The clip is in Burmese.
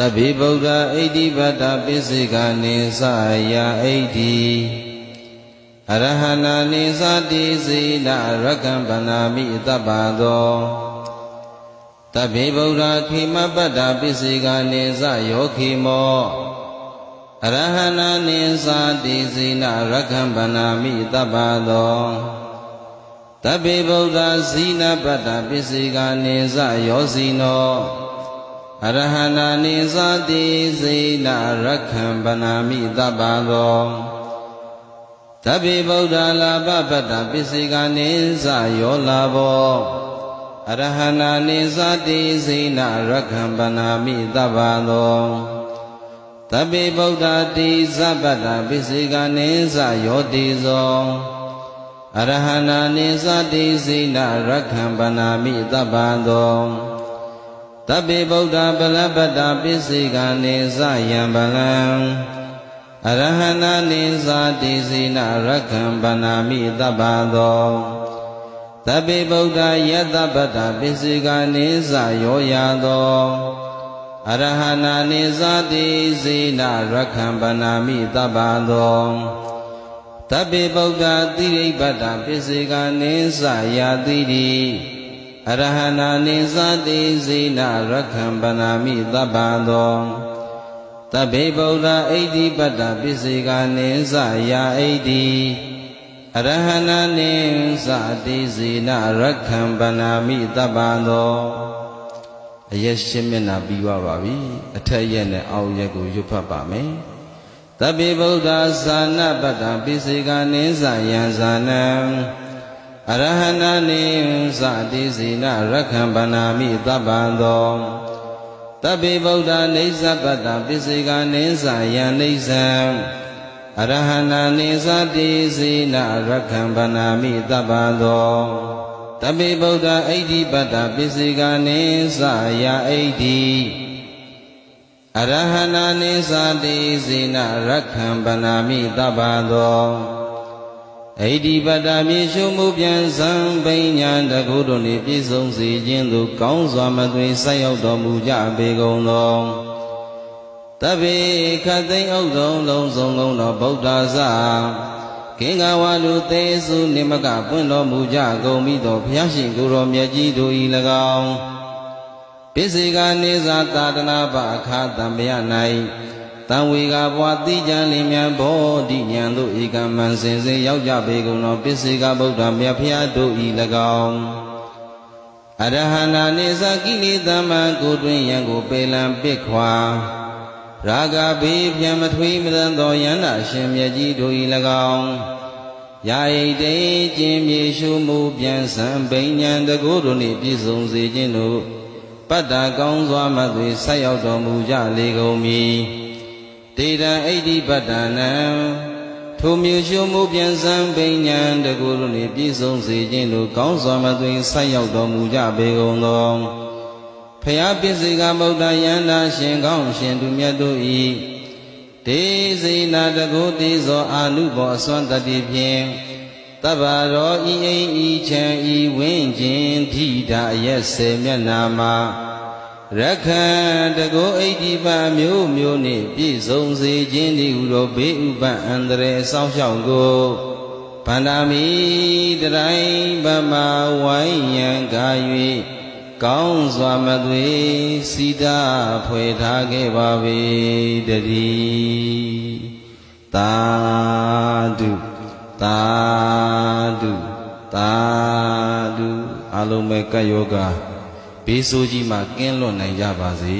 တဗ္ဗေဗုဒ္ဓဣတိပတ္တပိစိကနေသယဣတိအရဟနာနေသတိစေနရကံဗနာမိတပ္ပသောတဗ္ဗေဗုဒ္ဓခိမပတ္တပိစိကနေသယောခိမောအရဟနာနိသာတိစေနရခံဗနာမိတပ္ပသောတဗ္ဗေဗုဒ္ဓဇီနပတ္တပစ္စေကနေဇယောဇီနော အရဟနာနိသာတိစေနရခံဗနာမိတပ္ပသောတဗ္ဗေဗုဒ္ဓလာဘပတ္တပစ္စေကနေဇယောလာဘောအရဟနာနိသာတိစေနရခံဗနာမိတပ္ပသောတပိဗုဒ္ဓတိသဗ္ဗတပိစိကနေသယောတိဇောအရဟနာနိသတိစိနရခံဗနာမိတပ္ပံသော တပိဗုဒ္ဓပလပ္ပတပိစိကနေသယံဗလံအရဟနာနိသတိစိနရခံဗနာမိတပ္ပံသောတပိဗုဒ္ဓယတပ္ပတပိစိကနေသယောယာသောအရဟနာနိသတိဇေနရခံဗနာမိတပ္ပသောတပိဗုဒ္ဓတိရိပတ္တပိစေကနိသယာတိတိ အရဟနာနိသတိဇေနရခံဗနာမိတပ္ပသောတပိဗုဒ္ဓဣတိပတ္တပိစေကနိသယာဣတိအရဟနာနိသတိဇေနရခံဗနာမိတပ္ပသောအရက်ရှင်းမျက်နှာပြီးသွားပါပြီအထက်ရက်နဲ့အောက်ရက်ကိုရွတ်ဖတ်ပါမယ်တပိဗုဒ္ဓသာနပတ္တပိစိကနိသယံဇာနံ အရဟဏနိသတိစီနရခံဗနာမိတပ္ပံသောတပိဗုဒ္ဓနေသပတ္တပိစိကနိသယံနေသံအရဟဏနိသတိစီနရခံဗနာမိတပ္ပံသောတပိဗုဒ္ဓဣတိပတ္တပိစိကနေသယာဣတိအရဟနာနိသတိစေနရခံဗနာမိတပ္ပသော ဣတိပတ္တမြေရှုမှုပြန်ဇံပိညာတကုတို့နှင့်ပြည့်စုံစေခြင်းသို့ကောင်းစွာမသွေဆက်ရောက်တော်မူကြပေကုန်သောတပိခတ်သိမ့်ဥဒ္ဒုံလုံးစုံကုန်သောဗုဒ္ဓဇာကင်္ဂဝါလူသေးစုနိမကပွင့်တော်မူကြကုန်ပြီးသောဘုရားရှင်ကိုယ်တော်မြတ်ကြီးတို့၏၎င်းပိစေကနေသာတာတနာပအခါတံမယ၌ တံဝေကဘွာတိကြံလင်မြန်ဘောဓိဉာဏ်တို့ဧကမံစင်စင်ရောက်ကြပေကုန်သောပိစေကဗုဒ္ဓမြတ်ဖျားတို့၏၎င်းအရဟန္တာနေသကိလေသာမံကိုတွင်ယံကိုပေလံပစ်ခွာရာဂဘေးပြန်မထွေးမတန်သောယန္တာရှင်မြတ်ကြီးတို့၏၎င်းယာဣတေကျင်မြေရှုမှုပြန်စံဘိညာတကိုးတို့နှင့်ပြည့်စုံစေခြင်းတို့ပတ္တကောင်းစွာမှသွေဆက်ရောက်တော်မူကြလေကုန်မည် တေတံဣတိပတ္တနံထိုမြေရှုမှုပြန်စံဘိညာတကိုးတို့နှင့်ပြည့်စုံစေခြင်းတို့ကောင်းစွာမှသွေဆက်ရောက်တော်မူကြပေကုန်သောဖျားပစ္စေကဗုဒ္ဓယန္တာရှင်ကောင်းရှင်သူမြတ်တို့ဤဒေဇိနာတကုတိဇောအာနုဘောအစွမ်းတတိဖြင့်တဗ္ဗရောဤအိမ်ဤချံဤဝင်းကျင်ဓိတာအရက်စေမျက်နာမှာ ရခန္တကုဣတိပမျိုးမျိုးနှင့်ပြည့်စုံစေခြင်းဒီဟုသောဘေးဥပအန္တရာယ်စောင့်ရှောက်ကိုဗန္ဒာမိတတိုင်းဗမာဝိုင်းရန်ကာ၍ကောင်းစွာမသွေစီတာဖွယ်ထားခဲ့ပါပေတည်းသာဓုသာဓုသာဓုအလုံးမဲ့ကတ်ယောဂ ဘေးဆိုးကြီးမှကင်းလွတ်နိုင်ကြပါစေ